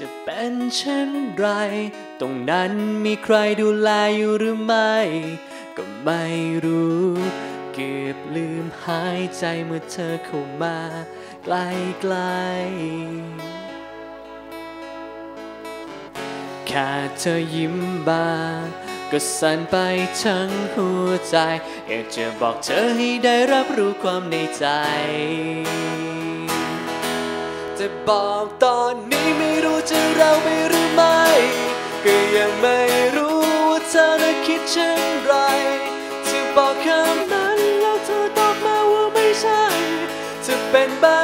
จะเป็นเช่นไร ตรงนั้นมีใครดูแลอยู่หรือไม่ ก็ไม่รู้ เก็บลืมหายใจเมื่อเธอเข้ามาใกล้ๆแค่เธอยิ้มบางก็สั่นไปทั้งหัวใจ อยากจะบอกเธอให้ได้รับรู้ความในใจ จะบอกตอนนี้ไม่รู้จะเราไปหรือไม่ก็ยังไม่รู้ว่าเธอน่ะคิดเช่นไรจะบอกคำนั้นแล้วเธอตอบมาว่าไม่ใช่จะเป็นแบบ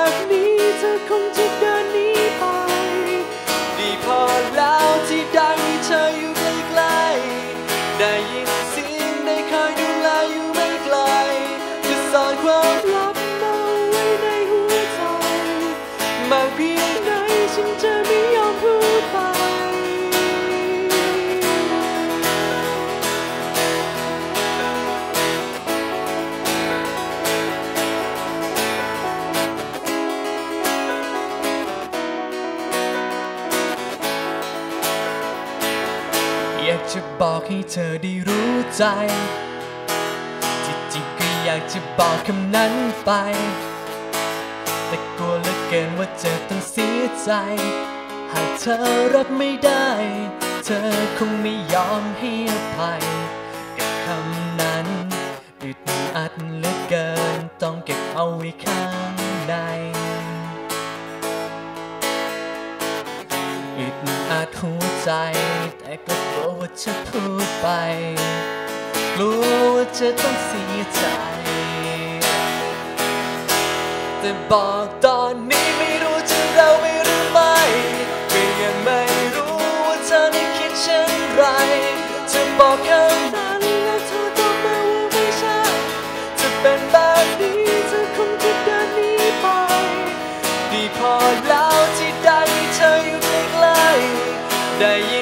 จะบอกให้เธอได้รู้ใจ ที่จริงก็อยากจะบอกคำนั้นไป แต่กลัวเหลือเกินว่าจะต้องเสียใจ หากเธอรับไม่ได้ เธอคงไม่ยอมให้อภัยกับคำนั้นอึดอัดเหลือเกินต้องเก็บเอาไว้ข้างใน ใจ แต่ก็กลัวว่าจะพูดไป กลัวว่าจะต้องเสียใจ แต่บอกตอนนี้ไม่รู้จะเราไปหรือไม่ก็ยังไม่รู้ว่าเธอได้คิดเช่นไรจะบอกคำนั้นแล้วเธอตอบมาว่าไม่ใช่จะเป็นแบบนี้เธอคงจะเดินหนีไป ดีพอแล้วที่ ๆ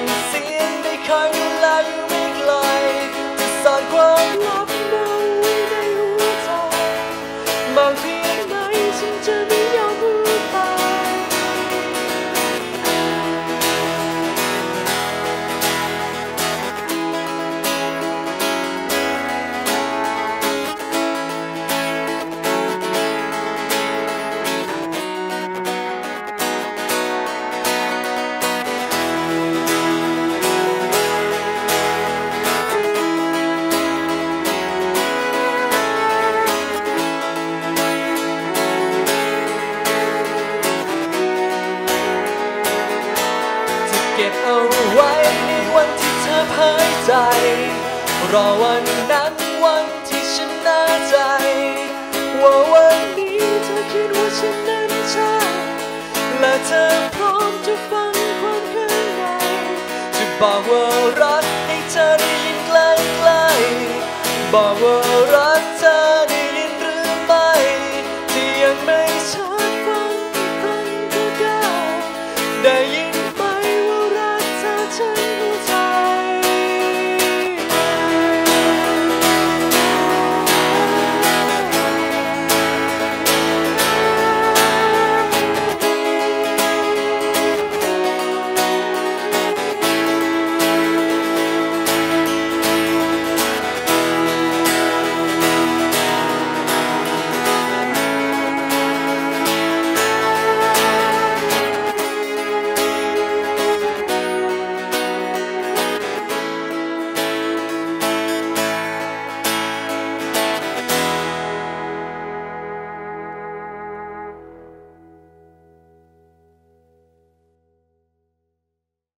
เก็บเอาไว้ในวันที่เธอเผยใจ รอวันนั้นวันที่ฉันน่าใจ ว่าวันนี้เธอคิดว่าฉันนั้นใช่และเธอพร้อมจะฟังความข้างในจะบอกว่ารักให้เธอได้ยินใกล้ๆบอกว่า